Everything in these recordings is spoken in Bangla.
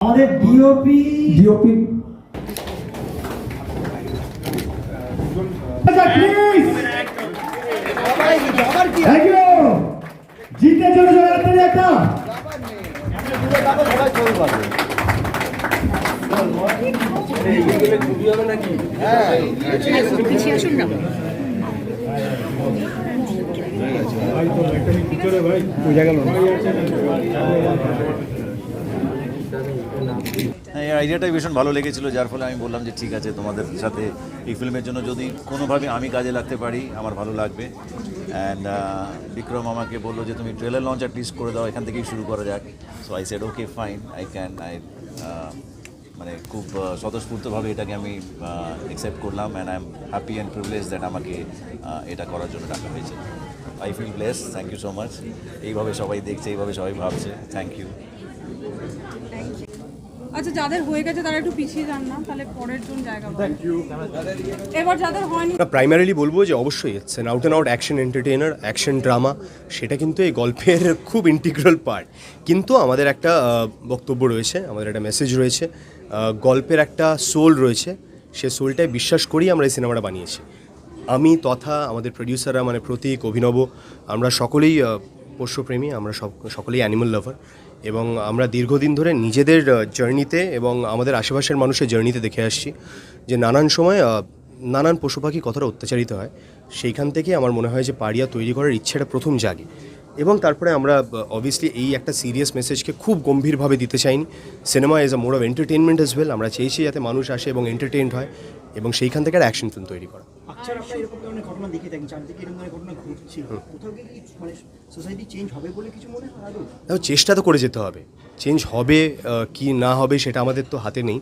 আমাদের ডিওপি ডিওপি ইউ জিতে চলে যাবে আপনাদের একটা পিছিয়ে আসুন না হ্যাঁ এই আইডিয়াটাই ভীষণ ভালো লেগেছিল, যার ফলে আমি বললাম যে ঠিক আছে, তোমাদের সাথে এই ফিল্মের জন্য যদি কোনোভাবে আমি কাজে লাগতে পারি, আমার ভালো লাগবে। অ্যান্ড বিক্রম আমাকে বলল যে তুমি ট্রেলার লঞ্চ অ্যাটলিস্ট করে দাও, এখান থেকেই শুরু করা যাক। So I said okay fine I can I মানে খুব স্বতঃস্ফূর্তভাবে এটাকে আমি অ্যাকসেপ্ট করলাম and I am happy and privilege that আমাকে এটা করার জন্য ডাকা হয়েছে। I feel bless thank you so much এইভাবে সবাই দেখছে, এইভাবে সবাই ভাবছে থ্যাংক ইউ আচ্ছা যাদের হয়ে গেছে তারা একটু পিছিয়ে যান না তাহলে পরের জন জায়গা এবার যাদের হয়নি প্রাইমারিলি বলব যে অবশ্যই it's an out and out action entertainer action drama সেটা কিন্তু এই গল্পের খুব ইন্টিগ্রাল পার্ট কিন্তু আমাদের একটা বক্তব্য রয়েছে আমাদের একটা মেসেজ রয়েছে গল্পের একটা সোল রয়েছে সে সোলটাই বিশ্বাস করেই আমরা এই সিনেমাটা বানিয়েছি। আমি তথা আমাদের প্রডিউসাররা মানে প্রতীক অভিনব আমরা সকলেই পোষ্যপ্রেমী আমরা সব সকলেই অ্যানিমাল লাভার এবং আমরা দীর্ঘদিন ধরে নিজেদের জার্নিতে এবং আমাদের আশেপাশের মানুষের জার্নিতে দেখে আসছি যে নানান সময় নানান পশু পাখি কতটা অত্যাচারিত হয়, সেইখান থেকে আমার মনে হয় যে পাড়িয়া তৈরি করার ইচ্ছেটা প্রথম জাগে। এবং তারপরে আমরা অবভিয়াসলি এই একটা সিরিয়াস মেসেজকে খুব গম্ভীরভাবে দিতে চাইনি। Cinema is a mode of entertainment as well আমরা চেয়েছি যাতে মানুষ আসে এবং এন্টারটেনড হয় এবং সেইখান থেকে একটা অ্যাকশন ফিল্ম তৈরি করা। আচ্ছা আমরা এরকম ধরনের ঘটনা দেখে থাকি চারদিকে এরকম ধরনের ঘটনা ঘটছে কোথাও কি কি মানে সোসাইটি চেঞ্জ হবে বলে কিছু মনে হয় আদৌ? দেখো চেষ্টা তো করে যেতে হবে। চেঞ্জ হবে কি না হবে সেটা আমাদের তো হাতে নেই।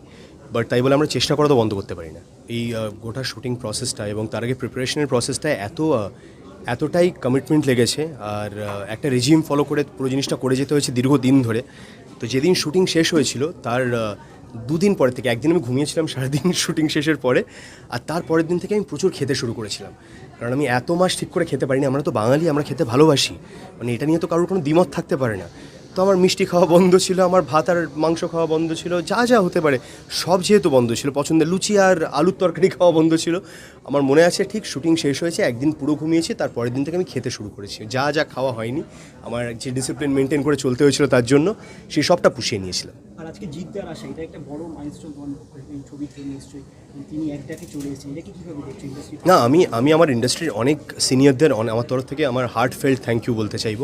বাট তাই বলে আমরা চেষ্টা করা তো বন্ধ করতে পারি না। এই গোটা শুটিং প্রসেসটা এবং তার আগে প্রিপারেশনের প্রসেসটা এত এতটাই কমিটমেন্ট লেগেছে। আর একটা রেজিম ফলো করে পুরো জিনিসটা করে যেতে হয়েছে দীর্ঘদিন ধরে। তো যেদিন শুটিং শেষ হয়েছিল তার দুদিন পরে থেকে, একদিন আমি ঘুমিয়েছিলাম, সারাদিন শুটিং শেষের পরে, আর তার পরের দিন থেকে আমি প্রচুর খেতে শুরু করেছিলাম। কারণ আমি এত মাস ঠিক করে খেতে পারিনি, আমরা তো বাঙালি, আমরা খেতে ভালোবাসি। মানে এটা নিয়ে তো কারোর কোনো দ্বিমত থাকতে পারে না। তো আমার মিষ্টি খাওয়া বন্ধ ছিল, আমার ভাত আর মাংস খাওয়া বন্ধ ছিল, যা যা হতে পারে, সব যেহেতু বন্ধ ছিল, পছন্দের লুচি আর আলুর তরকারি খাওয়া বন্ধ ছিল। আমার মনে আছে ঠিক শুটিং শেষ হয়েছে একদিন পুরো ঘুমিয়েছি তার পরের দিন থেকে আমি খেতে শুরু করেছি। যা যা খাওয়া হয়নি আমার যে ডিসিপ্লিন মেনটেন করে চলতে হয়েছিল তার জন্য সেই সবটা পুষিয়ে নিয়েছিলাম। আর আজকে জিদ্দার আসা এটা একটা বড় মাইলস্টোন এই ছবির নিশ্চয়ই তিনি এক চলে এসেছেন এটাকে কীভাবে দেখছ ইন্ডাস্ট্রি না আমি আমি আমার ইন্ডাস্ট্রির অনেক সিনিয়রদের আমার তরফ থেকে আমার হার্ট ফেল্ট থ্যাংক ইউ বলতে চাইব।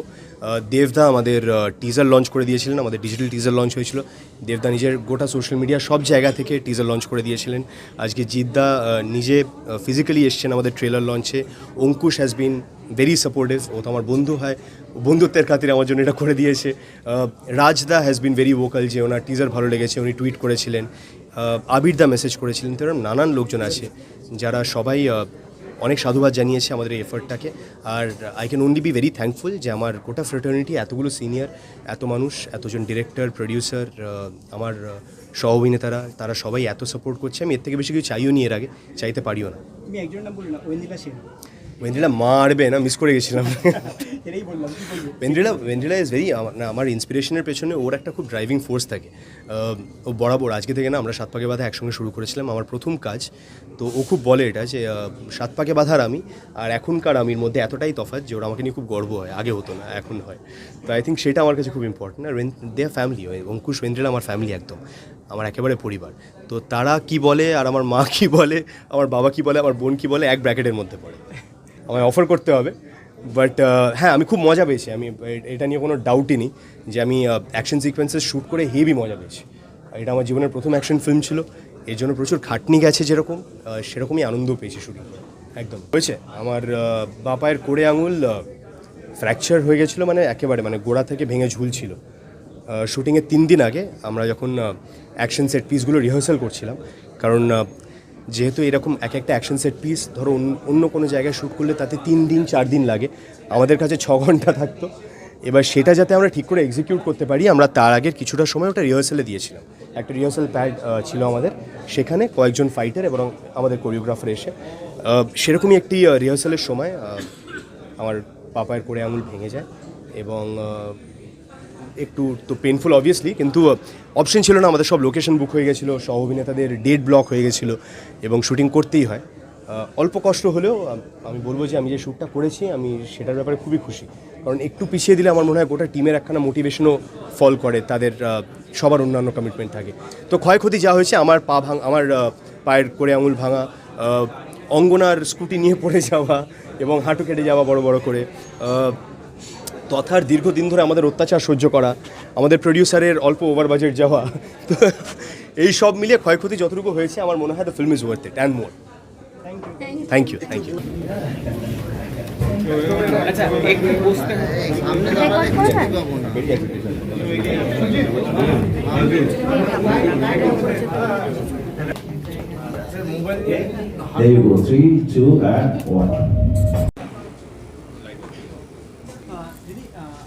দেবদা আমাদের টিজার লঞ্চ করে দিয়েছিলেন আমাদের ডিজিটাল টিজার লঞ্চ হয়েছিল। দেবদা নিজের গোটা সোশ্যাল মিডিয়া সব জায়গা থেকে টিজার লঞ্চ করে দিয়েছিলেন। আজকে জিদ্দা নিজে ফিজিক্যালি এসছেন আমাদের ট্রেলার লঞ্চে Ankush has been very supportive ও তো আমার বন্ধু হয়। বন্ধুত্বের খাতিরে আমার জন্য এটা করে দিয়েছে। রাজদা হ্যাজ বিন ভেরি ভোকাল যে ওনার টিজার ভালো লেগেছে। উনি টুইট করেছিলেন। আবির দা মেসেজ করেছিলেন। তো নানান লোকজন আছে, যারা সবাই অনেক সাধুবাদ জানিয়েছে আমাদের এই এফার্টটাকে আর I can only be very thankful যে আমার গোটা ফ্রেটার্নিটি এতগুলো সিনিয়র এত মানুষ, এতজন ডিরেক্টর প্রডিউসার আমার সহ অভিনেতারা তারা সবাই এত সাপোর্ট করছে। আমি এর থেকে বেশি কিছু চাইও নি এর আগে। চাইতে পারিও না। তুমি একজনের নাম বললে না ওয়েন্দিলা সেন। ওয়েন্দ্রিলা মারবে না মিস করে গেছিলাম। ওয়েন্দ্রিলা ওয়েন্দ্রিলা ইজ ভেরি না আমার ইন্সপিরেশনের পেছনে ওর একটা খুব ড্রাইভিং ফোর্স থাকে। ও বরাবর আজকে থেকে না আমরা সাত পাকে বাঁধা একসঙ্গে শুরু করেছিলাম আমার প্রথম কাজ। তো ও খুব বলে এটা যে সাত পাকে বাঁধার আমি আর এখনকার আমির মধ্যে এতটাই তফাৎ যে ওরা আমাকে নিয়ে খুব গর্ব হয় আগে হতো না এখন হয়। তো আই থিঙ্ক সেটা আমার কাছে খুব ইম্পর্টেন্ট আর দে ফ্যামিলি অঙ্কুশ ওয়েন্দ্রিলা আমার ফ্যামিলি একদম। আমার একেবারে পরিবার। তো তারা কি বলে আর আমার মা কি বলে, আমার বাবা কি বলে, আমার বোন কি বলে, এক ব্র্যাকেটের মধ্যে পড়ে। আমায় অফার করতে হবে। বাট হ্যাঁ আমি খুব মজা পেয়েছি। আমি, এটা নিয়ে কোনো ডাউটই নেই যে আমি অ্যাকশন সিকোয়েন্সেস শ্যুট করে হেভি মজা পেয়েছি। এটা আমার জীবনের প্রথম অ্যাকশন ফিল্ম ছিল। এর জন্য প্রচুর খাটনি গেছে যেরকম। সেরকমই আনন্দ পেয়েছি শুটিং একদম। হয়েছে। আমার বাপায়ের কোড়ে আঙুল ফ্র্যাকচার হয়ে গেছিল মানে একেবারে মানে গোড়া থেকে ভেঙে ঝুলছিল। শুটিংয়ের তিন দিন আগে আমরা যখন অ্যাকশন সেট পিসগুলো রিহার্সাল করছিলাম, কারণ যেহেতু এরকম এক একটা অ্যাকশন সেট পিস ধরো অন্য- কোনো জায়গায় শ্যুট করলে তাতে তিন দিন, চার দিন লাগে। আমাদের কাছে ছ ঘণ্টা থাকতো। এবার সেটা যাতে আমরা ঠিক করে এক্সিকিউট করতে পারি, আমরা তার আগের কিছুটা সময় ওটা রিহার্সালে দিয়েছিলাম। একটা রিহার্সাল প্যাড ছিল আমাদের। সেখানে কয়েকজন ফাইটার এবং আমাদের কোরিওগ্রাফার এসে সেরকমই একটি রিহার্সালের সময় আমার পাপায়ের করে আঙুল ভেঙে যায় এবং একটু তো পেনফুল অবভিয়াসলি কিন্তু অপশন ছিল না, আমাদের সব লোকেশন বুক হয়ে গেছিল, সহ অভিনেতাদের ডেট ব্লক হয়ে গেছিল এবং শুটিং করতেই হয়। অল্প কষ্ট হলেও আমি বলব যে আমি যে শ্যুটটা করেছি, আমি সেটার ব্যাপারে খুবই খুশি। কারণ একটু পিছিয়ে দিলে আমার মনে হয় গোটা টিমের একখানা মোটিভেশনও ফল করে, তাদের সবার অন্যান্য কমিটমেন্ট থাকে। তো ক্ষয়ক্ষতি যা হয়েছে, আমার পা ভাঙ, আমার পায়ের করে আঙুল ভাঙা অঙ্গনার স্কুটি নিয়ে পড়ে যাওয়া এবং হাঁটু কেটে যাওয়া বড় বড় করে তথার দীর্ঘদিন ধরে আমাদের অত্যাচার সহ্য করা আমাদের প্রডিউসারের অল্প ওভার বাজেট যাওয়া তো এই সব মিলিয়ে ক্ষয়ক্ষতি যতটুকু হয়েছে আমার মনে হয় the film is worth it and more thank you thank you There you go. Three, two, and one.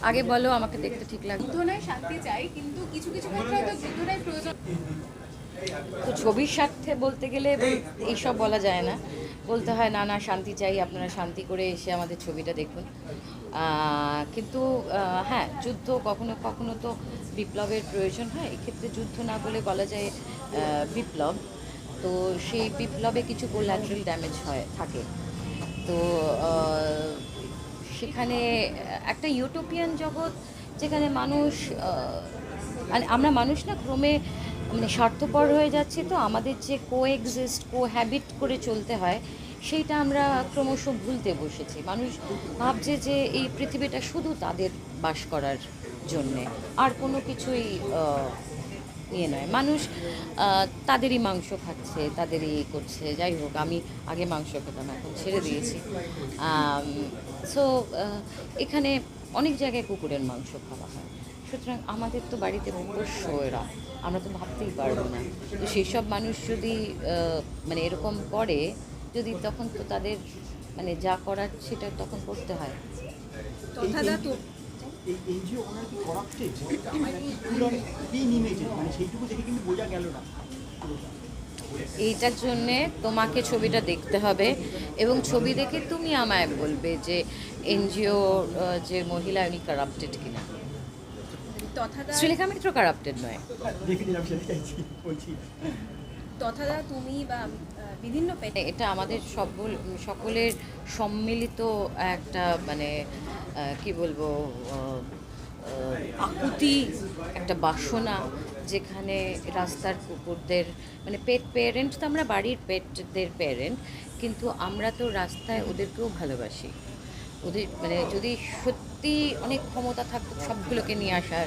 আগে বলো আমাকে দেখতে ঠিক যুদ্ধনায় শান্তি চাই কিন্তু কিছু কিছু ক্ষেত্রে প্রয়োজন। তো ছবির স্বার্থে বলতে গেলে এইসব বলা যায় না। বলতে হয় না না শান্তি চাই আপনারা শান্তি করে এসে আমাদের ছবিটা দেখুন। কিন্তু হ্যাঁ যুদ্ধ কখনো কখনো তো বিপ্লবের প্রয়োজন হয়। এক্ষেত্রে যুদ্ধ না বলে বলা যায় বিপ্লব। তো সেই বিপ্লবে কিছু কোল্যাটারাল ড্যামেজ হয় থাকে। তো সেখানে একটা ইউটোপিয়ান জগৎ যেখানে মানুষ মানে আমরা মানুষ না ক্রমে মানে স্বার্থপর হয়ে যাচ্ছি, তো আমাদের যে কো এক্সিস্ট কো হ্যাবিট করে চলতে হয়, সেইটা আমরা ক্রমশ ভুলতে বসেছি। মানুষ ভাবছে যে এই পৃথিবীটা শুধু তাদের বাস করার জন্যে, আর কোনো কিছুই ইয়ে নয়। মানুষ তাদেরই মাংস খাচ্ছে, তাদেরই করছে। যাই হোক, আমি আগে মাংস খেতাম, এখন ছেড়ে দিয়েছি। সো এখানে অনেক জায়গায় কুকুরের মাংস খাওয়া হয়। সুতরাং আমাদের তো বাড়িতে পোষ্য এরা আমরা তো ভাবতেই পারব না। তো সেই সব মানুষ যদি মানে এরকম করে, যদি তখন তো তাদের মানে যা করার সেটা তখন করতে হয়। এই এনজিও ওনার কি করাপ্টেড ক্লিন ইমেজে মানে সেইটুকু দেখে কিন্তু বোঝা গেল না। এইটার জন্যে তোমাকে ছবিটা দেখতে হবে এবং ছবি দেখে তুমি আমায় বলবে যে এনজিও যে মহিলা উনি কারাপ্টেড কিনা। শ্রীলেখা মিত্র কারাপ্টেড নয়। বলছি। তথাদা তুমি বা বিভিন্ন এটা আমাদের সকল সকলের সম্মিলিত একটা মানে কি বলব আকুতি, একটা বাসনা যেখানে রাস্তার কুকুরদের মানে পেট পেরেন্ট তো আমরা বাড়ির পেটদের পেরেন্ট কিন্তু আমরা তো রাস্তায় ওদেরকেও ভালোবাসি। ওদের মানে যদি সত্যি অনেক ক্ষমতা থাকতো, সবগুলোকে নিয়ে আসার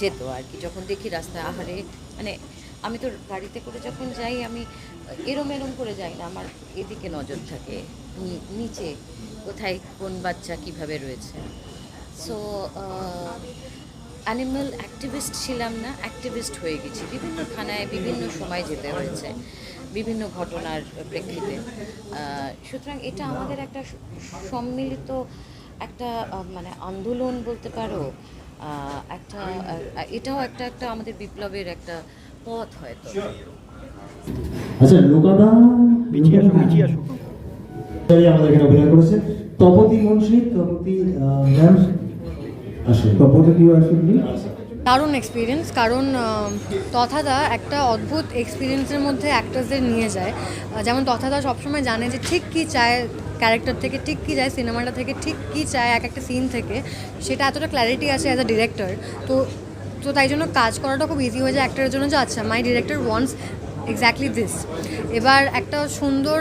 যেত আর কি। যখন দেখি রাস্তায়, আহারে মানে আমি তো গাড়িতে করে যখন যাই, আমি এরম এরম করে যাই না, আমার এদিকে নজর থাকে নিচে, কোথায় কোন বাচ্চা কীভাবে রয়েছে। সো অ্যানিমাল অ্যাক্টিভিস্ট ছিলাম না অ্যাক্টিভিস্ট হয়ে গেছি। বিভিন্ন থানায় বিভিন্ন সময় যেতে হয়েছে, বিভিন্ন ঘটনার প্রেক্ষিতে। সুতরাং এটা আমাদের একটা সম্মিলিত একটা মানে আন্দোলন বলতে পারো একটা এটাও একটা একটা আমাদের বিপ্লবের একটা পথ হয়তো। আচ্ছা লোকাদা পিছিয়ে আসো পিছিয়ে আসো। আমাদের এখানে অভিনয় করেছে। তপতি মুন্সি তপতি ম্যাম আসে তপতি কি আসেননি? দারুণ এক্সপিরিয়েন্স কারণ তথাদা একটা অদ্ভুত এক্সপিরিয়েন্সের মধ্যে অ্যাক্টার্সদের নিয়ে যায়। যেমন তথাদা সবসময় জানে যে ঠিক কী চায় ক্যারেক্টার থেকে ঠিক কী চায় সিনেমাটা থেকে ঠিক কী চায় এক একটা সিন থেকে। সেটা এতটা ক্ল্যারিটি আছে অ্যাজ আ ডিরেক্টর তো তো তাই জন্য কাজ করাটা খুব ইজি হয়ে যায় অ্যাক্টারের জন্য যে আচ্ছা my director wants exactly this এবার একটা সুন্দর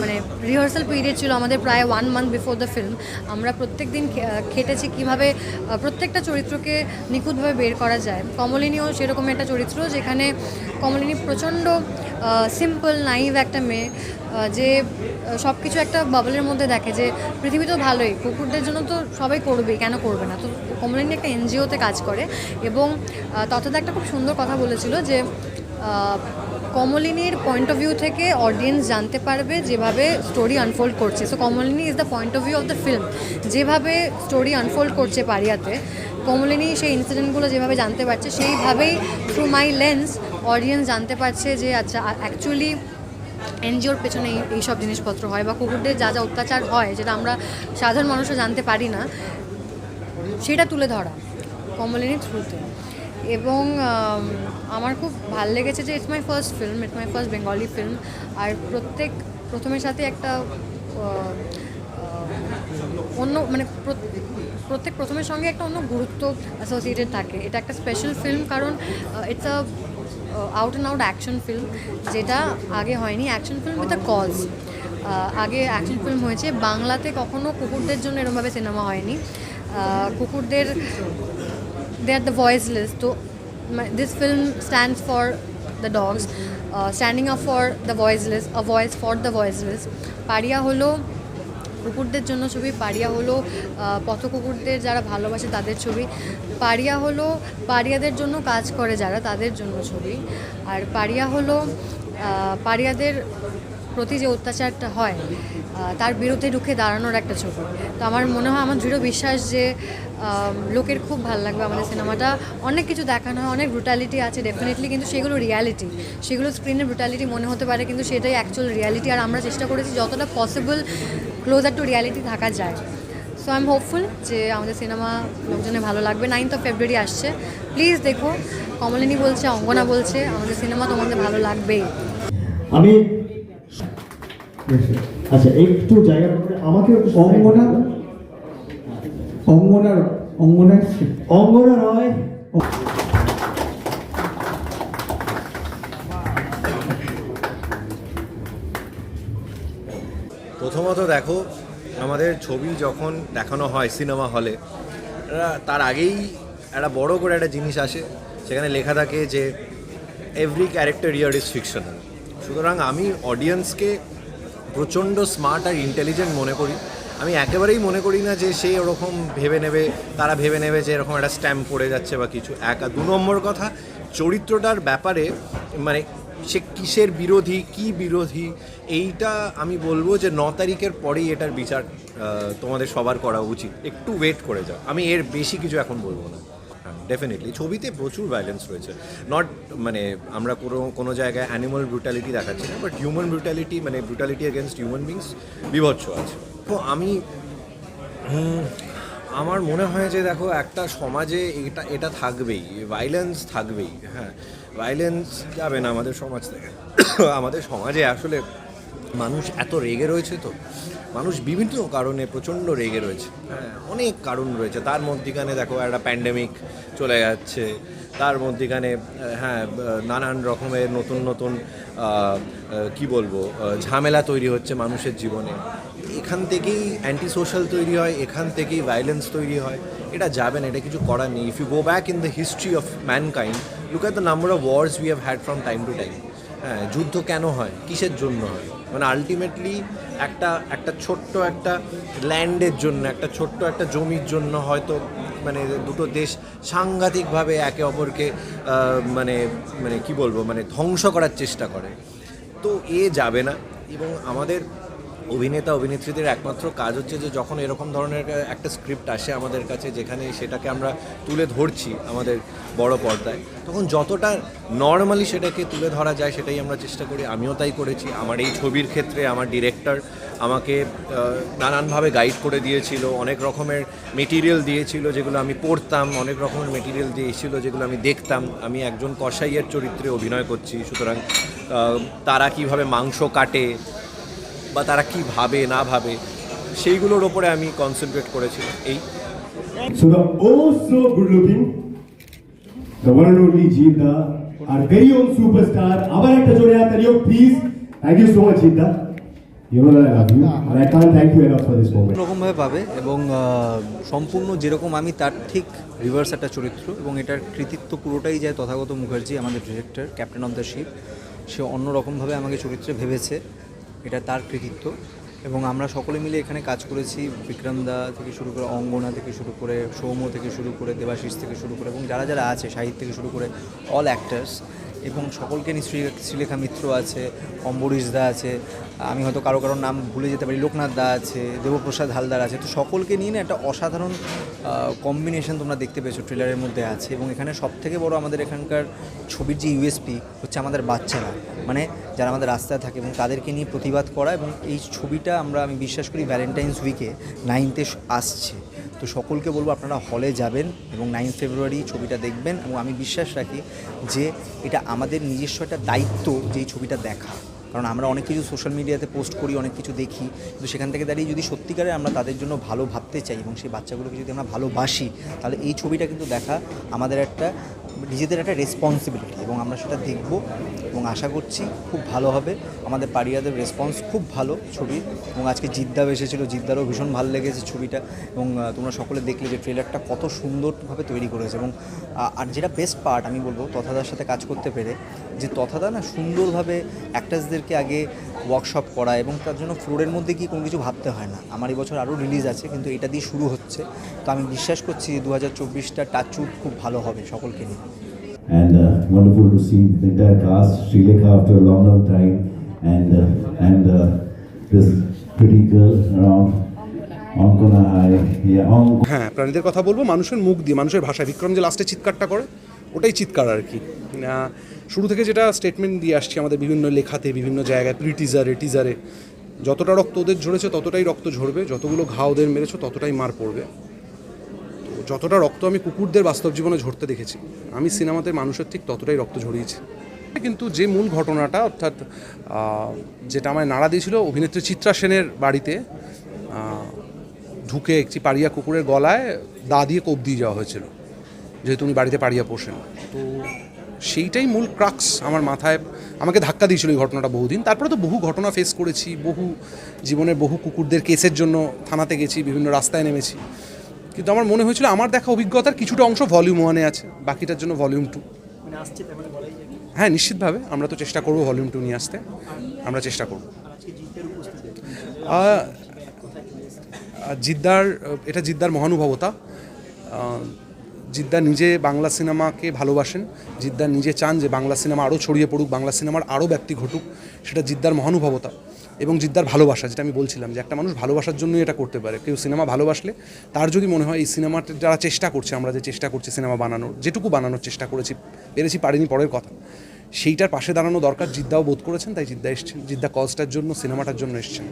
মানে রিহার্সাল পিরিয়ড ছিল আমাদের প্রায় one month before the film আমরা প্রত্যেক দিন খেটেছি কীভাবে প্রত্যেকটা চরিত্রকে নিখুঁতভাবে বের করা যায়। কমলিনীও সেরকম একটা চরিত্র যেখানে কমলিনী প্রচণ্ড সিম্পল নাইভ একটা মেয়ে যে সব কিছু একটা বাবলের মধ্যে দেখে যে পৃথিবী তো ভালোই কুকুরদের জন্য তো সবাই করবে কেন করবে না? তো কমলিনী একটা এনজিওতে কাজ করে এবং আহ, একটা খুব সুন্দর কথা বলেছিল যে কমলিনীর পয়েন্ট অফ ভিউ থেকে অডিয়েন্স জানতে পারবে যেভাবে স্টোরি আনফোল্ড করছে। So Kamalini is the point of view of the film যেভাবে স্টোরি আনফোল্ড করছে পারিয়াতে, কমলিনী সেই ইনসিডেন্টগুলো যেভাবে জানতে পারছে, সেইভাবেই থ্রু মাই লেন্স অডিয়েন্স জানতে পারছে যে আচ্ছা অ্যাকচুয়ালি এনজিওর পেছনে এই- এইসব জিনিসপত্র হয় বা কুকুরদের যা যা অত্যাচার হয়, যেটা আমরা সাধারণ মানুষও জানতে পারি না, সেটা তুলে ধরা কমলিনী থ্রুতে এবং আমার খুব ভালো লেগেছে যে it's my first film it's my first Bengali film আর প্রত্যেক, প্রথমের সাথে একটা অন্য মানে প্রত্যেক প্রথমের সঙ্গে একটা অন্য গুরুত্ব অ্যাসোসিয়েটেড থাকে। এটা একটা স্পেশাল ফিল্ম কারণ it's a out and out action film যেটা আগে হয়নি। Action film with a cause আগে অ্যাকশন ফিল্ম হয়েছে। বাংলাতে কখনো কুকুরদের জন্য এরমভাবে সিনেমা হয়নি। কুকুরদের they are the voiceless. So my, this film stands for the dogs, uh, standing up for the voiceless, a voice for the voiceless. পারিয়া হলো কুকুরদের জন্য ছবি পারিয়া হলো পথ কুকুরদের যারা ভালোবাসে তাদের ছবি পারিয়া হলো পারিয়াদের জন্য কাজ করে যারা তাদের জন্য ছবি আর পারিয়া হলো পারিয়াদের প্রতি যে অত্যাচারটা হয় তার বিরুদ্ধে রুখে দাঁড়ানোর একটা ছবি। তো আমার মনে হয়, আমার দৃঢ় বিশ্বাস যে লোকের খুব ভালো লাগবে আমাদের সিনেমাটা। অনেক কিছু দেখানো হয়, অনেক ব্রুটালিটি আছে ডেফিনেটলি কিন্তু সেগুলো রিয়ালিটি সেগুলো স্ক্রিনের ব্রুটালিটি মনে হতে পারে, কিন্তু সেটাই অ্যাকচুয়াল রিয়ালিটি আর আমরা চেষ্টা করেছি যতটা পসিবল ক্লোজার টু রিয়ালিটি থাকা যায়। সো আই এম হোপফুল যে আমাদের সিনেমা লোকজনের ভালো লাগবে। নাইনথ অফ ফেব্রুয়ারি আসছে। প্লিজ দেখো, কমলিনী বলছে, অঙ্গনা বলছে, আমাদের সিনেমা তোমাদের ভালো লাগবেই। আমি আচ্ছা একটু জায়গা আমাকে অঙ্গনা অঙ্গনার অঙ্গনার অঙ্গনা রয়। প্রথমত দেখো আমাদের ছবি যখন দেখানো হয় সিনেমা হলে তার আগেই একটা বড় করে একটা জিনিস আসে সেখানে লেখা থাকে যে every character here is fictional সুতরাং আমি অডিয়েন্সকে প্রচণ্ড স্মার্ট আর ইন্টেলিজেন্ট মনে করি। আমি একেবারেই মনে করি না যে সে ওরকম ভেবে নেবে, তারা ভেবে নেবে যে এরকম একটা স্ট্যাম্প পড়ে যাচ্ছে বা কিছু। এক দু নম্বর কথা, চরিত্রটার ব্যাপারে মানে সে কিসের বিরোধী, কি বিরোধী, এইটা আমি বলব যে ন তারিখের পরেই এটার বিচার তোমাদের সবার করা উচিত। একটু ওয়েট করে যাও। আমি এর বেশি কিছু এখন বলব না। ডেফিনেটলি ছবিতে প্রচুর ভায়োলেন্স রয়েছে। নট মানে আমরা কোনো কোনো জায়গায় অ্যানিমাল ব্রুটালিটি দেখাচ্ছি না বাট হিউম্যান ব্রুটালিটি মানে ব্রুটালিটি এগেনস্ট হিউম্যান বিংস বিভৎস আছে। তো আমি আমার মনে হয় যে দেখো, একটা সমাজে এটা এটা থাকবেই ভাইলেন্স থাকবেই হ্যাঁ। ভাইলেন্স যাবে না আমাদের সমাজ থেকে। আমাদের সমাজে আসলে মানুষ এত রেগে রয়েছে তো, মানুষ বিভিন্ন কারণে প্রচণ্ড রেগে রয়েছে হ্যাঁ অনেক কারণ রয়েছে। তার মধ্যিখানে দেখো, একটা প্যান্ডেমিক চলে যাচ্ছে। তার মধ্যেখানে হ্যাঁ নানান রকমের নতুন নতুন কি বলব ঝামেলা তৈরি হচ্ছে মানুষের জীবনে। এখান থেকেই অ্যান্টি সোশ্যাল তৈরি হয়, এখান থেকেই ভায়োলেন্স তৈরি হয়। এটা যাবে না, এটা কিছু করার নেই। If you go back in the history of mankind look at the number of wars we have had from time to time হ্যাঁ যুদ্ধ কেন হয়? কিসের জন্য হয়? মানে আলটিমেটলি একটা একটা ছোট্ট একটা ল্যান্ডের জন্য, একটা ছোট্ট একটা জমির জন্য হয়তো মানে দুটো দেশ সাংঘাতিকভাবে একে অপরকে মানে মানে কি বলব মানে ধ্বংস করার চেষ্টা করে। তো এ যাবে না এবং আমাদের অভিনেতা, অভিনেত্রীদের একমাত্র কাজ হচ্ছে যে যখন এরকম ধরনের একটা স্ক্রিপ্ট আসে আমাদের কাছে যেখানে সেটাকে আমরা তুলে ধরছি আমাদের বড় পর্দায়, তখন যতটা নর্মালি সেটাকে তুলে ধরা যায় সেটাই আমরা চেষ্টা করি। আমিও তাই করেছি। আমার এই ছবির ক্ষেত্রে আমার ডিরেক্টর আমাকে নানানভাবে গাইড করে দিয়েছিল। অনেক রকমের মেটিরিয়াল দিয়েছিল যেগুলো আমি পড়তাম, অনেক রকমের মেটিরিয়াল দিয়েছিল যেগুলো আমি দেখতাম। আমি একজন কসাইয়ের চরিত্রে অভিনয় করছি। সুতরাং তারা কীভাবে মাংস কাটে বা তারা কি ভাবে না ভাবে সেইগুলোর ওপরে আমি কনসেন্ট্রেট করেছি এই So the oh so good looking, the one and only Jeevda, our very own superstar. আবার একটা জোরে হাত তালিও please thank you so much Jeddah you know I love you I can't thank you enough for this moment. রকমভাবে পাবে এবং সম্পূর্ণ যেরকম আমি তার ঠিক রিভার্স একটা চরিত্র এবং এটার কৃতিত্ব পুরোটাই যায় তথাগত মুখার্জি আমাদের director captain of the ship সে অন্যরকমভাবে আমাকে চরিত্রে ভেবেছে এটা তার কৃতিত্ব। এবং আমরা সকলে মিলে এখানে কাজ করেছি বিক্রমদা থেকে শুরু করে অঙ্গনা থেকে শুরু করে সৌম্য থেকে শুরু করে দেবাশিস থেকে শুরু করে, এবং যারা যারা আছে, সাহিত্য থেকে শুরু করে অল অ্যাক্টার্স এবং সকলকে শ্রী শ্রীলেখা মিত্র আছে, অম্বরীশ দা আছে, আমি হয়তো কারও কারোর নাম ভুলে যেতে পারি, লোকনাথ দা আছে, দেবপ্রসাদ হালদার আছে। তো সকলকে নিয়ে না একটা অসাধারণ কম্বিনেশন তোমরা দেখতে পেয়েছ ট্রেলারের মধ্যে আছে এবং এখানে সব থেকে বড় আমাদের এখানকার ছবির যে ইউএসপি হচ্ছে আমাদের বাচ্চারা। মানে যারা আমাদের রাস্তায় থাকে এবং তাদেরকে নিয়ে প্রতিবাদ করা এবং এই ছবিটা আমরা, আমি বিশ্বাস করি ভ্যালেন্টাইন্স উইকে নাইনতে আসছে। তো সকলকে বলব আপনারা হলে যাবেন এবং নাইন ফেব্রুয়ারি ছবিটা দেখবেন এবং আমি বিশ্বাস রাখি যে এটা আমাদের নিজস্ব একটা দায়িত্ব যে এই ছবিটা দেখা। কারণ আমরা অনেক কিছু সোশ্যাল মিডিয়াতে পোস্ট করি, অনেক কিছু দেখি। কিন্তু সেখান থেকে দাঁড়িয়ে যদি সত্যিকারে আমরা তাদের জন্য ভালো ভাবতে চাই এবং সেই বাচ্চাগুলোকে যদি আমরা ভালোবাসি, তাহলে এই ছবিটা কিন্তু দেখা আমাদের একটা নিজেদের একটা রেসপন্সিবিলিটি এবং আমরা সেটা দেখব এবং আশা করছি খুব ভালো হবে। আমাদের পাড়িয়াদের রেসপন্স খুব ভালো ছবি এবং আজকে জিদ্দাও এসেছিল, জিদ্দারও ভীষণ ভালো লেগেছে ছবিটা এবং তোমরা সকলে দেখলে যে ট্রেলারটা কত সুন্দরভাবে তৈরি করেছে এবং আর যেটা বেস্ট পার্ট আমি বলব তথাদার সাথে কাজ করতে পেরে যে তথাদা না সুন্দরভাবে অ্যাক্টার্সদেরকে আগে ওয়ার্কশপ করা এবং তার জন্য ফ্লোরের মধ্যে কি কোনো কিছু ভাবতে হয় না। আমার এই বছর আরও রিলিজ আছে কিন্তু এটা দিয়ে শুরু হচ্ছে। তো আমি বিশ্বাস করছি যে দু হাজার চব্বিশটা টাচুট খুব ভালো হবে সকলকে নিয়ে। And uh, wonderful to see the entire cast, Sri Lanka after a long, long time, and uh, and uh, this pretty girl around. হ্যাঁ প্রাণীদের কথা বলব মানুষের মুখ দিয়ে মানুষের ভাষায়। বিক্রম যে লাস্টে চিৎকারটা করে ওটাই চিৎকার আর কি। শুরু থেকে যেটা স্টেটমেন্ট দিয়ে আসছি আমাদের বিভিন্ন লেখাতে বিভিন্ন জায়গায় প্রি টিজারে টিজারে যতটা রক্ত ওদের ঝরেছে ততটাই রক্ত ঝরবে যতগুলো ঘা ওদের মেরেছো ততটাই মার পড়বে। যতটা রক্ত আমি কুকুরদের বাস্তব জীবনে ঝরতে দেখেছি, আমি সিনেমাতে মানুষের ঠিক ততটাই রক্ত ঝরিয়েছি। কিন্তু যে মূল ঘটনাটা, অর্থাৎ যেটা আমায় নাড়া দিয়েছিল, অভিনেত্রী চিত্রা সেনের বাড়িতে ঢুকে একটি পাড়িয়া কুকুরের গলায় দা দিয়ে কোপ দিয়ে যাওয়া হয়েছিল, যেহেতু উনি বাড়িতে পাড়িয়া পোষেন। তো সেইটাই মূল ক্রাক্স আমার মাথায়, আমাকে ধাক্কা দিয়েছিল এই ঘটনাটা বহুদিন। তারপরে তো বহু ঘটনা ফেস করেছি, বহু জীবনের বহু কুকুরদের কেসের জন্য থানাতে গেছি, বিভিন্ন রাস্তায় নেমেছি। কিন্তু আমার মনে হয়েছিল আমার দেখা অভিজ্ঞতার কিছুটা অংশ ভলিউম ওয়ানে আছে বাকিটার জন্য ভলিউম টু মানে মানে যায় হ্যাঁ নিশ্চিতভাবে। আমরা তো চেষ্টা করব ভলিউম টু নিয়ে আসতে। আমরা চেষ্টা করব। জিদ্দার এটা জিদ্দার মহানুভবতা। জিদ্দা নিজে বাংলা সিনেমাকে ভালোবাসেন। জিদ্দা নিজে চান যে বাংলা সিনেমা আরও ছড়িয়ে পড়ুক বাংলা সিনেমার আরও ব্যাপ্তি ঘটুক। সেটা জিদ্দার মহানুভবতা। এবং জিদ্দার ভালোবাসা, যেটা আমি বলছিলাম যে একটা মানুষ ভালোবাসার জন্যই এটা করতে পারে। কেউ সিনেমা ভালোবাসলে তার যদি মনে হয় এই সিনেমাটা যারা চেষ্টা করছে, আমরা যে চেষ্টা করছি সিনেমা বানানোর, যেটুকু বানানোর চেষ্টা করেছি, পেরেছি, পারিনি, পরের কথা। সেইটার পাশে দাঁড়ানো দরকার, জিদ্দাও বোধ করেছেন, তাই জিদ্দা এসছেন। জিদ্দা কজটার জন্য সিনেমাটার জন্য এসছেন।